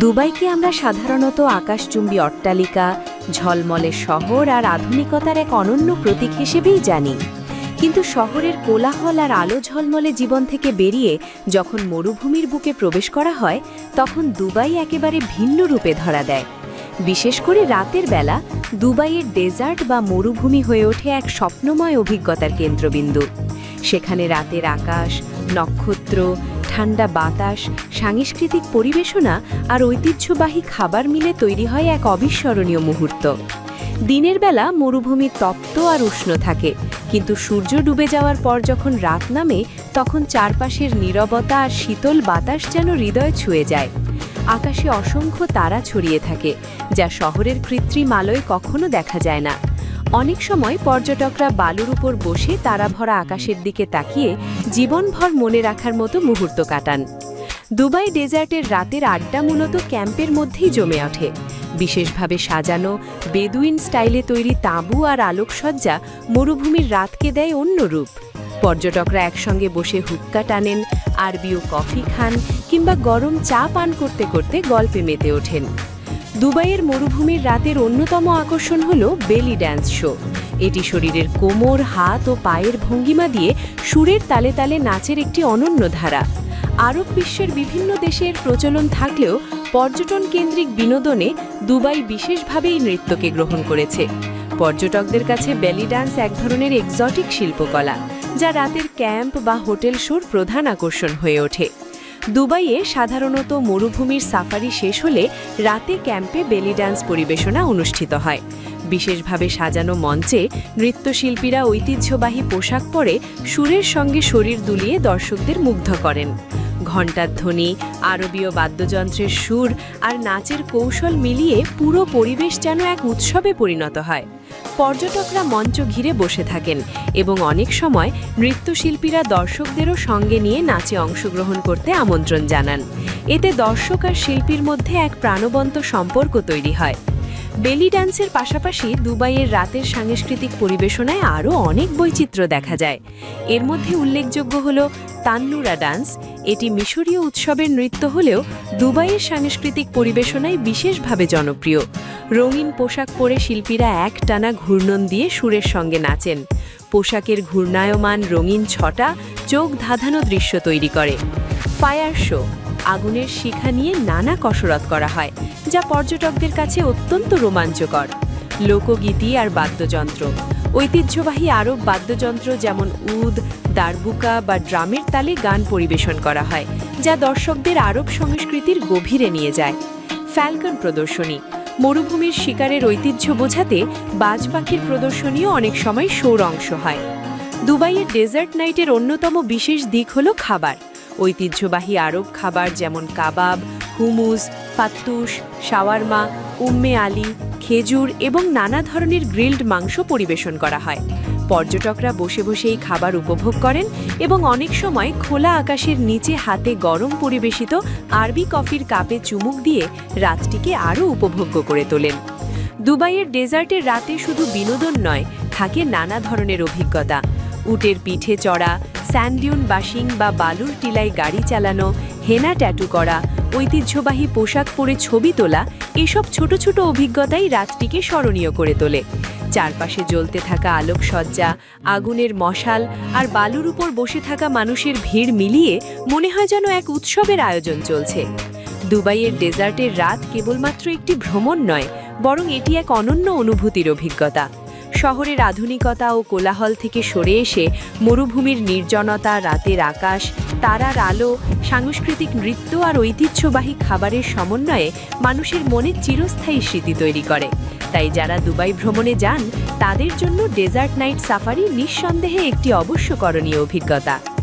দুবাইকে আমরা সাধারণত আকাশচুম্বী অট্টালিকা, ঝলমলে শহর আর আধুনিকতার এক অনন্য প্রতীক হিসেবেই জানি। কিন্তু শহরের কোলাহল আর আলো ঝলমলে জীবন থেকে বেরিয়ে যখন মরুভূমির বুকে প্রবেশ করা হয়, তখন দুবাই একেবারে ভিন্ন রূপে ধরা দেয়। বিশেষ করে রাতের বেলা, দুবাইয়ের ডেজার্ট বা মরুভূমি হয়ে ওঠে এক স্বপ্নময় অভিজ্ঞতার কেন্দ্রবিন্দু। সেখানে রাতের আকাশ, নক্ষত্র ঠান্ডা বাতাস, সাংস্কৃতিক পরিবেশনা আর ঐতিহ্যবাহী খাবার মিলে তৈরি হয় এক অবিস্মরণীয় মুহূর্ত। দিনের বেলা মরুভূমি তপ্ত আর উষ্ণ থাকে, কিন্তু সূর্য ডুবে যাওয়ার পর যখন রাত নামে, তখন চারপাশের নীরবতা আর শীতল বাতাস যেন হৃদয় ছুঁয়ে যায়। আকাশে অসংখ্য তারা ছড়িয়ে থাকে, যা শহরের কৃত্রিম আলোয় কখনো দেখা যায় না। অনেক সময় পর্যটকরা বালুর উপর বসে তারা ভরা আকাশের দিকে তাকিয়ে জীবনভর মনে রাখার মতো মুহূর্ত কাটান। দুবাই ডেজার্টের রাতের আড্ডা মূলত ক্যাম্পের মধ্যেই জমে ওঠে। বিশেষভাবে সাজানো, বেদুইন স্টাইলে তৈরি তাঁবু আর আলোকসজ্জা মরুভূমির রাতকে দেয় অন্য রূপ। পর্যটকরা একসঙ্গে বসে হুক্কা টানেন, আরবিও কফি খান কিংবা গরম চা পান করতে করতে গল্পে মেতে ওঠেন। দুবাইয়ের মরুভূমির রাতের অন্যতম আকর্ষণ হল বেলি ড্যান্স শো। এটি শরীরের কোমর, হাত ও পায়ের ভঙ্গিমা দিয়ে সুরের তালে তালে নাচের একটি অনন্য ধারা। আরব বিশ্বের বিভিন্ন দেশের প্রচলন থাকলেও পর্যটন কেন্দ্রিক বিনোদনে দুবাই বিশেষভাবেই নৃত্যকে গ্রহণ করেছে। পর্যটকদের কাছে বেলি ডান্স এক ধরনের এক্সটিক শিল্পকলা, যা রাতের ক্যাম্প বা হোটেল শোর প্রধান আকর্ষণ হয়ে ওঠে। দুবাইয়ে সাধারণত মরুভূমির সাফারি শেষ হলে রাতে ক্যাম্পে বেলি ডান্স পরিবেশনা অনুষ্ঠিত হয়। বিশেষভাবে সাজানো মঞ্চে নৃত্যশিল্পীরা ঐতিহ্যবাহী পোশাক পরে সুরের সঙ্গে শরীর দুলিয়ে দর্শকদের মুগ্ধ করেন। ঘণ্টার ধ্বনি, আরবীয় বাদ্যযন্ত্রের সুর আর নাচের কৌশল মিলিয়ে পুরো পরিবেশ যেন এক উৎসবে পরিণত হয়। পর্যটকরা মঞ্চ ঘিরে বসে থাকেন এবং অনেক সময় নৃত্যশিল্পীরা দর্শকদেরও সঙ্গে নিয়ে নাচে অংশগ্রহণ করতে আমন্ত্রণ জানান। এতে দর্শক আর শিল্পীর মধ্যে এক প্রাণবন্ত সম্পর্ক তৈরি হয়। বেলি ডান্সের পাশাপাশি দুবাইয়ের রাতের সাংস্কৃতিক পরিবেশনায় আরও অনেক বৈচিত্র্য দেখা যায়। এর মধ্যে উল্লেখযোগ্য হল তান্নুরা ডান্স। এটি মিশরীয় উৎসবের নৃত্য হলেও দুবাইয়ের সাংস্কৃতিক পরিবেশনায় বিশেষভাবে জনপ্রিয়। রঙিন পোশাক পরে শিল্পীরা এক টানা ঘূর্ণন দিয়ে সুরের সঙ্গে নাচেন। পোশাকের ঘূর্ণায়মান রঙিন ছটা চোখ ধাঁধানো দৃশ্য তৈরি করে। ফায়ার শো আগুনের শিখা নিয়ে নানা কসরত করা হয়, যা পর্যটকদের কাছে অত্যন্ত রোমাঞ্চকর। লোকগীতি আর বাদ্যযন্ত্র। ঐতিহ্যবাহী আরব বাদ্যযন্ত্র যেমন উদ, দারবুকা বা ড্রামের তালে গান পরিবেশন করা হয়, যা দর্শকদের আরব সংস্কৃতির গভীরে নিয়ে যায়। ফ্যালকন প্রদর্শনী। মরুভূমির শিকারের ঐতিহ্য বোঝাতে বাজ পাখির প্রদর্শনীও অনেক সময় সৌর অংশ হয়। দুবাইয়ের ডেজার্ট নাইটের অন্যতম বিশেষ দিক হল খাবার। ঐতিহ্যবাহী আরব খাবার যেমন কাবাব, hummus fattoush shawarma, Umm Ali, খেজুর এবং নানা ধরনের গ্রিলড মাংস পরিবেশন করা হয়। পর্যটকরা বসে বসে এই খাবার উপভোগ করেন এবং অনেক সময় খোলা আকাশের নিচে হাতে গরম পরিবেশিত আরবি কফির কাপে চুমুক দিয়ে রাতটিকে আরও উপভোগ্য করে তোলেন। দুবাইয়ের ডেজার্টের রাতে শুধু বিনোদন নয়, থাকে নানা ধরনের অভিজ্ঞতা। উটের পিঠে চড়া, স্যান্ডিউন বাসিং বা বালুর টিলায় গাড়ি চালানো, হেনা ট্যাটু করা, ঐতিহ্যবাহী পোশাক পরে ছবি তোলা, এসব ছোট ছোট অভিজ্ঞতাই রাতটিকে স্মরণীয় করে তোলে। চারপাশে জ্বলতে থাকা আলোকসজ্জা, আগুনের মশাল আর বালুর উপর বসে থাকা মানুষের ভিড় মিলিয়ে মনে হয় যেন এক উৎসবের আয়োজন চলছে। দুবাইয়ের ডেজার্টের রাত কেবলমাত্র একটি ভ্রমণ নয়, বরং এটি এক অনন্য অনুভূতির অভিজ্ঞতা। শহরের আধুনিকতা ও কোলাহল থেকে সরে এসে মরুভূমির নির্জনতা, রাতের আকাশ, তারার আলো, সাংস্কৃতিক নৃত্য আর ঐতিহ্যবাহী খাবারের সমন্বয়ে মানুষের মনে চিরস্থায়ী স্মৃতি তৈরি করে। তাই যারা দুবাই ভ্রমণে যান, তাদের জন্য ডেজার্ট নাইট সাফারি নিঃসন্দেহে একটি অবশ্যকরণীয় অভিজ্ঞতা।